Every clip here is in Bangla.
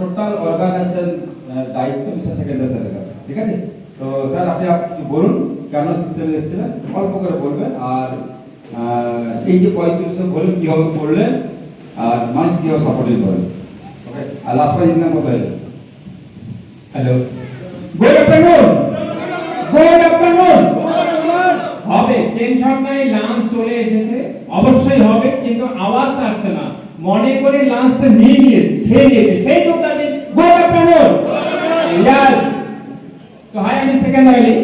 টোটাল অর্গানাইজেশন দায়িত্ব মিস্টার সেকেন্ডারি স্যারের কাছে, ঠিক আছে? তো স্যার আপনি আপ- কিছু বলুন, কেন সিস্টেমে এসেছিলেন? অল্প করে বলবেন, আর এই যে পঁয়ত্রিশশো বলুন কীভাবে করলেন, আর মানুষ কীভাবে সাপোর্টিং করেন ওকে আর লাস্ট পাঁচ দিন কোথায়? হ্যালো হবে টেনশন নাই লাঞ্চ চলে এসেছে, অবশ্যই হবে, কিন্তু আওয়াজ আসছে না। মনে করে লাঞ্চটা নিয়ে নিয়েছি, খেয়ে নিয়েছি। সেই দিন গুড আফটারনুন ইয়াস তো হাই আমি সেকেন্ড আইলি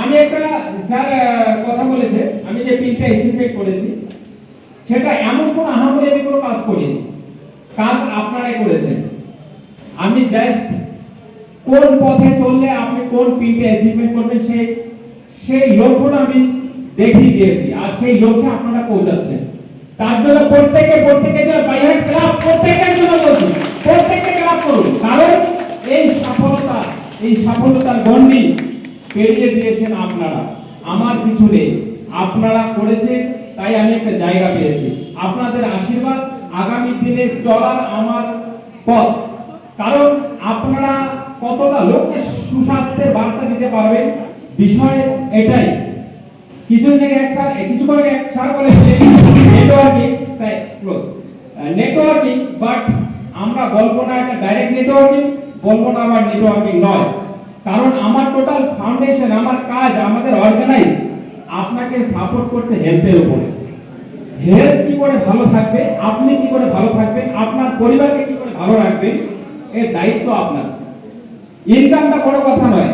আমি একটা স্যার কথা বলেছে, আমি যে পিনটা এস্টিমেট করেছি, সেটা এমন কোন আহামরি আমি কোনো কাজ করিনি। কাজ আপনারাই করেছেন। আমি জাস্ট কোন পথে চললে আপনি কোন পিনটা অ্যাচিভমেন্ট করবেন, সেই সেই লক্ষ্যটা আমি দেখিয়ে দিয়েছি। আর সেই লক্ষ্যে আপনারা পৌঁছাচ্ছেন। তার জন্য প্রত্যেকে প্রত্যেকে যে বাইহার ক্লাব প্রত্যেকের জন্য বলছি প্রত্যেকে ক্লাব করুন। কারণ এই সফলতা, এই সফলতার গণ্ডি পেরিয়ে দিয়েছেন আপনারা। আমার কিছু নেই। আপনারা করেছেন, তাই আমি একটা জায়গা পেয়েছি। আপনাদের আশীর্বাদ আগামী দিনে চলার আমার পথ। কারণ আপনারা কতটা লোককে সুস্বাস্থ্যের বার্তা দিতে পারবেন, বিষয় এটাই। কিছুদিন আগে এক স্যার কিছুক্ষণ আগে এক স্যার বলেছে নেটওয়ার্কিং ক্লোজ নেটওয়ার্কিং বাট আমরা বলব না একটা ডাইরেক্ট নেটওয়ার্কিং বলব না আবার নেটওয়ার্কিং নয়। কারণ আমার টোটাল ফাউন্ডেশন আমার কাজ, আমাদের অর্গানাইজ আপনাকে সাপোর্ট করছে হেলথের উপরে। হেলথ কি করে ভালো থাকবে, আপনি কি করে ভালো থাকবেন, আপনার পরিবারকে কি করে ভালো রাখবেন, এর দায়িত্ব আপনার। ইনকামটা বড় কথা নয়,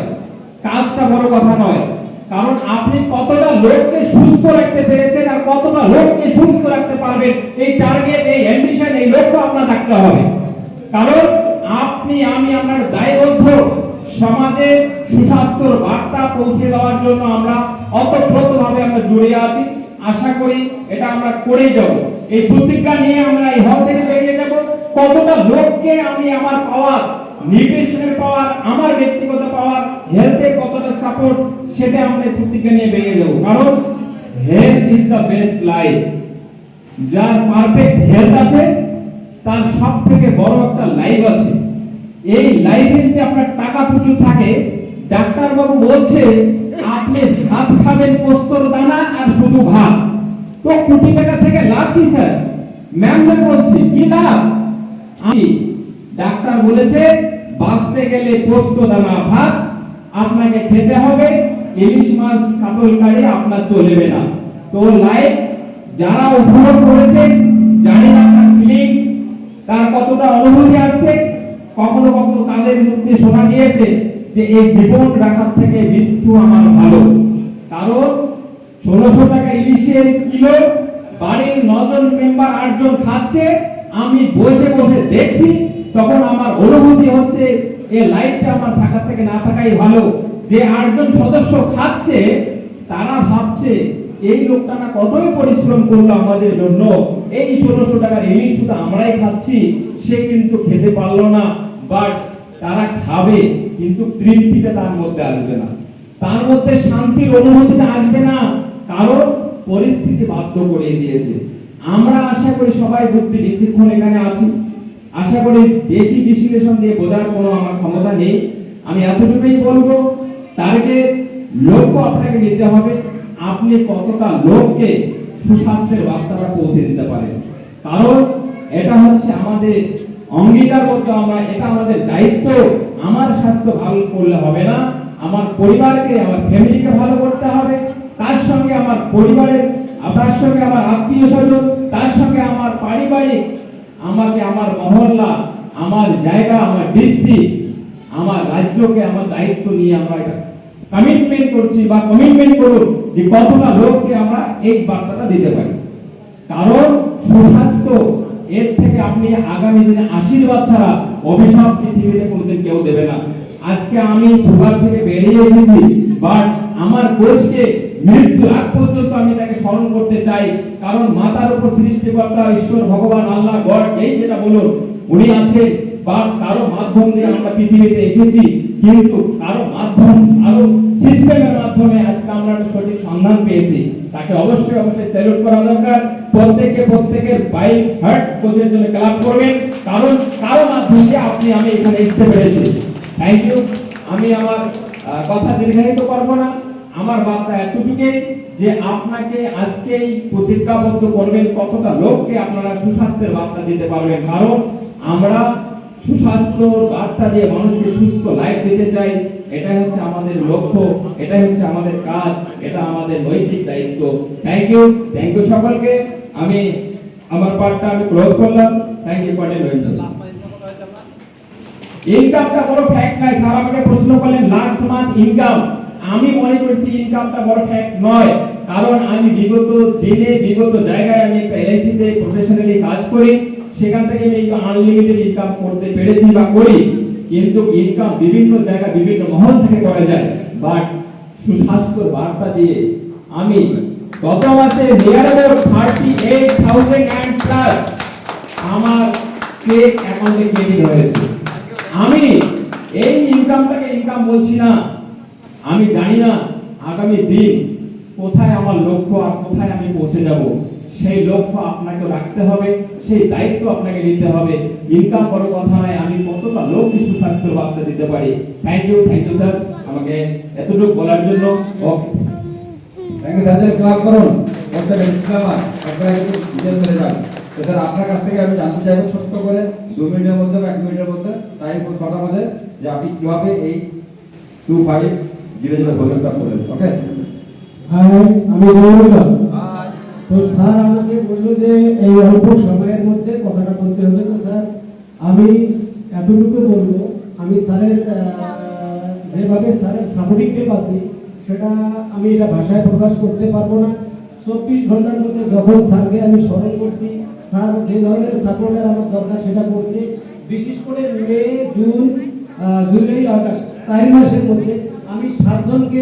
কাজটা বড় কথা নয়। কারণ আপনি কতটা লোককে সুস্থ রাখতে পেরেছেন আর কতটা লোককে সুস্থ রাখতে পারবেন, এই টার্গেট এই অ্যাম্বিশন এই লক্ষ্য আপনার থাকতে হবে। কারণ আপনি, আমি আপনার দায়বদ্ধ। সমাজে সুস্বাস্থ্যর বার্তা পৌঁছে দেওয়ার জন্য আমরা অতপ্রতভাবে আমরা জড়িয়ে আছি। আশা করি এটা আমরা করে যাব। এই প্রতিজ্ঞা নিয়ে আমরা এই হল থেকে বেরিয়ে যাব। কতটা লোককে আমি আমার পাওয়ার নিউট্রিশনের পাওয়ার আমার ব্যক্তিগত পাওয়ার হেলথের কতটা সাপোর্ট সেটা আমরা প্রতিজ্ঞা নিয়ে বেরিয়ে যাব। কারণ health is the best life যার পারফেক্ট হেলথ আছে, তার সব থেকে বড় একটা লাইফ আছে। এই লাইফে যদি আপনার টাকা প্রচুর থাকে ডাক্তার বাবু বলছে, আপনি ভাত খাবেন পোস্তর দানা আর শুধু ভাত। তো কোটি টাকা থেকে লাভ কি, স্যার? ম্যামদের বলছি, কি লাভ? আমি ডাক্তার বলেছে, বাঁচতে গেলে পোস্ত দানা ভাত, আপনাকে খেতে হবে, ইলিশ মাছ, কাতল কারি আপনার চলবে না। তো লাইফ যারা উপভোগ করেছেন জানি না তার ফিলিংস তার কতটা অনুভূতি আসছে, কখনো কখনো তাদের মুখে শোনা গিয়েছে যে এই জীবন রাখার থেকে মৃত্যু আমার ভালো। কারণ ষোলোশো টাকা ইলিশের কিলো, বাড়ির নজন মেম্বার আটজন খাচ্ছে, আমি বসে বসে দেখছি তখন আমার অনুভূতি হচ্ছে এই লাইফটা আমার থাকার থেকে না থাকাই ভালো। যে আটজন সদস্য খাচ্ছে, তারা ভাবছে, এই লোকটা না কতই পরিশ্রম করল আমাদের জন্য। এই ষোলোশো টাকার ইলিশ শুধু আমরাই খাচ্ছি, সে কিন্তু খেতে পারল না। বাট তারা খাবে, কিন্তু তৃপ্তিটা তার মধ্যে আসবে না। তার মধ্যে শান্তির অনুভূতিটা আসবে না, কারণ পরিস্থিতি বাধ্য করে দিয়েছে। আমরা আশা করি সবাই বুদ্ধি ডিসিপ্লিন এখানে আছি। আশা করি বেশি বিশ্লেষণ দিয়ে বোঝার কোনো আমার ক্ষমতা নেই। আমি এতটুকুই বলব টার্গেট লক্ষ্য আপনাকে নিতে হবে, আপনি কতটা লোককে সুস্বাস্থ্যের বার্তাটা পৌঁছে দিতে পারেন। কারণ এটা হচ্ছে আমাদের অঙ্গীকারবদ্ধ আমরা, এটা আমাদের দায়িত্ব। আমার স্বাস্থ্য ভালো করলে হবে না, আমার পরিবারকে, আমার ফ্যামিলিকে ভালো করতে হবে, তার সঙ্গে আমার পরিবারের তার সঙ্গে আমার আত্মীয় স্বজন, তার সঙ্গে আমার পারিবারিক আমাকে আমার মহল্লা, আমার জায়গা, আমার ডিস্ট্রিক্ট আমার রাজ্যকে আমার দায়িত্ব নিয়ে আমরা এটা কমিটমেন্ট করছি বা কমিটমেন্ট করুন যে কতটা লোককে আমরা এই বার্তাটা দিতে পারি। কারণ সুস্বাস্থ্য, এর থেকে আপনি আগামী দিনে আশীর্বাদ ছাড়া অভিশাপ পৃথিবীতে কোনোদিন কেউ দেবে না। আজকে আমি সুগার থেকে বেরিয়ে এসেছি বাট আমার কোচকে মৃত্যু আগ পর্যন্ত আমি তাকে স্মরণ করতে চাই। কারণ মাতার উপর সৃষ্টিকর্তা ঈশ্বর, ভগবান, আল্লাহ, গড এই যেটা বলুন, উনি আছেন, বা কারও মাধ্যম দিয়ে আমরা পৃথিবীতে এসেছি, কিন্তু কারও মাধ্যম আরও সিস্টেমের মাধ্যমে আজকে আমরা সঠিক সন্ধান পেয়েছি। তাকে অবশ্যই অবশ্যই স্যালুট করা দরকার। প্রত্যেকে, প্রত্যেকের বাইক হার্ট কোচের জন্য ক্লাব করবেন। কারণ কারও মাধ্যমে আপনি, আমি এখানে আসতে পেরেছি। থ্যাংক ইউ আমি আমার কথা দীর্ঘায়িত করব না। আমার বার্তা এতটুকুই যে আপনাকে আজকেই প্রতিজ্ঞাবদ্ধ করবেন কতটা লোককে আপনারা সুস্বাস্থ্যের বার্তা দিতে পারবেন। কারণ আমরা সুস্বাস্থ্য বার্তা দিয়ে মানুষকে সুস্থ লাইফ দিতে চাই এটাই হচ্ছে আমাদের লক্ষ্য এটাই হচ্ছে আমাদের কাজ এটা আমাদের নৈতিক দায়িত্ব। থ্যাংক ইউ থ্যাংক ইউ সকলকে। আমি আমার পার্টটা আমি ক্লোজ করলাম। থ্যাংক ইউ পার্টি রয়েছে ইনকামটা বড় ফ্যাক্ট নয় স্যার আমাকে প্রশ্ন করলেন লাস্ট মান্থ ইনকাম আমি মনে করছি ইনকামটা বড় ফ্যাক্ট নয়, কারণ আমি বিগত দিনে, বিগত জায়গায় আমি একটা এলআইসি প্রফেশনালি কাজ করি, সেখান থেকে আমি আনলিমিটেড ইনকাম করতে পেরেছি বা করি, কিন্তু ইনকাম বিভিন্ন জায়গা বিভিন্ন মহল থেকে করা যায়। বাট সুস্বাস্থ্য বার্তা দিয়ে আমি গত মাসে near thirty eight thousand and plus আমার চেক অ্যাকাউন্টে ক্রেডিট হয়েছে। আমি এই ইনকামটাকে ইনকাম বলছি না। আমি জানি না আগামী দিন কোথায় আমার লক্ষ্য আর কোথায় আমি পৌঁছে যাব। সেই লক্ষ্য আপনাকে রাখতে হবে, সেই দায়িত্ব আপনাকে নিতে হবে। ইনকাম বড় কথা নয়, আমি কতটা লোককে সুস্বাস্থ্য বার্তা দিতে পারি। Thank you thank you sir আমাকে এতটুকু বলার জন্য আপনারা কাছ থেকে আমি জানতে চাইব ছোট্ট করে, দু মিনিটের মধ্যে বা এক মিনিটের মধ্যে টাইম ছটার মধ্যে যে আপনি কীভাবে এই টু ফাইভ জিরো ভলিউমটা করলেন ওকে হাই আমি জয়নুল্লাহ তো স্যার আমাকে বলল যে এই অল্প সময়ের মধ্যে কথাটা বলতে হবে। তো স্যার আমি এতটুকু বলব আমি স্যারের যেভাবে স্যারের সাপোর্টিংকে পাচ্ছি সেটা আমি এটা ভাষায় প্রকাশ করতে পারব না। চব্বিশ ঘণ্টার মধ্যে যখন স্যারকে আমি স্মরণ করছি স্যার যে ধরনের সাপোর্টের আমার দরকার সেটা করছি। বিশেষ করে মে জুন জুলাই আগস্ট। চার মাসের মধ্যে আমি সাতজনকে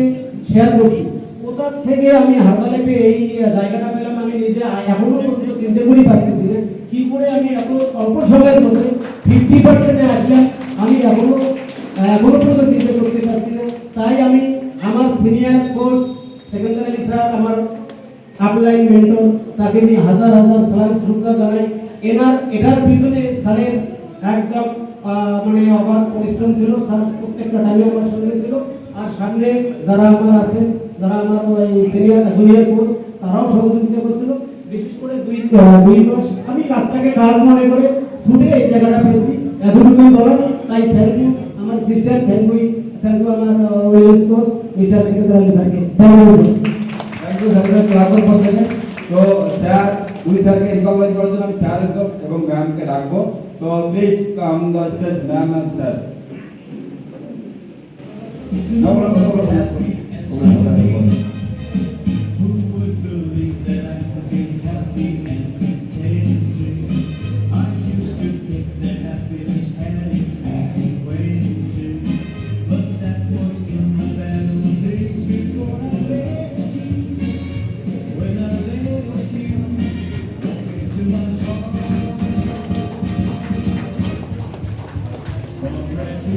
শেয়ার করছি। কোথা থেকে আমি হারবালে পেয়ে এই জায়গাটা পেলাম আমি নিজে এখনও পর্যন্ত চিন্তা করি পারতেছি না। কি করে আমি এত অল্প সময়ের মধ্যে ফিফটি পার্সেন্টে আসলাম, আমি এখনও এখনও পর্যন্ত চিন্তা করতে পারছি না। তাই আমি আমার সিনিয়র কোর্স সেকেন্ডারি স্যার আমার আপলাইন মেন্টর তাকে নিয়ে হাজার হাজার সালাম শ্রদ্ধা জানাই। এনার, এটার পিছনে স্যারের একদম মানে অবাধ পরিশ্রম ছিল, স্যার প্রত্যেকটা টাইমে আমার সঙ্গে ছিল। আর সামনে যারা আমার আছে, যারা আমার ওই সিনিয়র জুনিয়র কোর্স তারাও সহযোগিতা করছিল। বিশেষ করে দুই দুই মাস আমি কাজটাকে কাজ মনে করে ছুটে এই জায়গাটা পেয়েছি। এতটুকুই বলার, তাই থ্যাংক ইউ আমার sister thank you thank you আমার ওয়েলনেস কোর্স মিস্টার সেক্রেটারি স্যারকে। Thank you thank you sir ক্লাবের পক্ষ থেকে তো স্যার দুই স্যারকে রিকগনাইজ করার জন্য আমি স্যার এবং ম্যামকে ডাকবো। তো please come the stage ma'am and sir class করো ক্লাস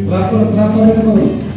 করে করো ওকে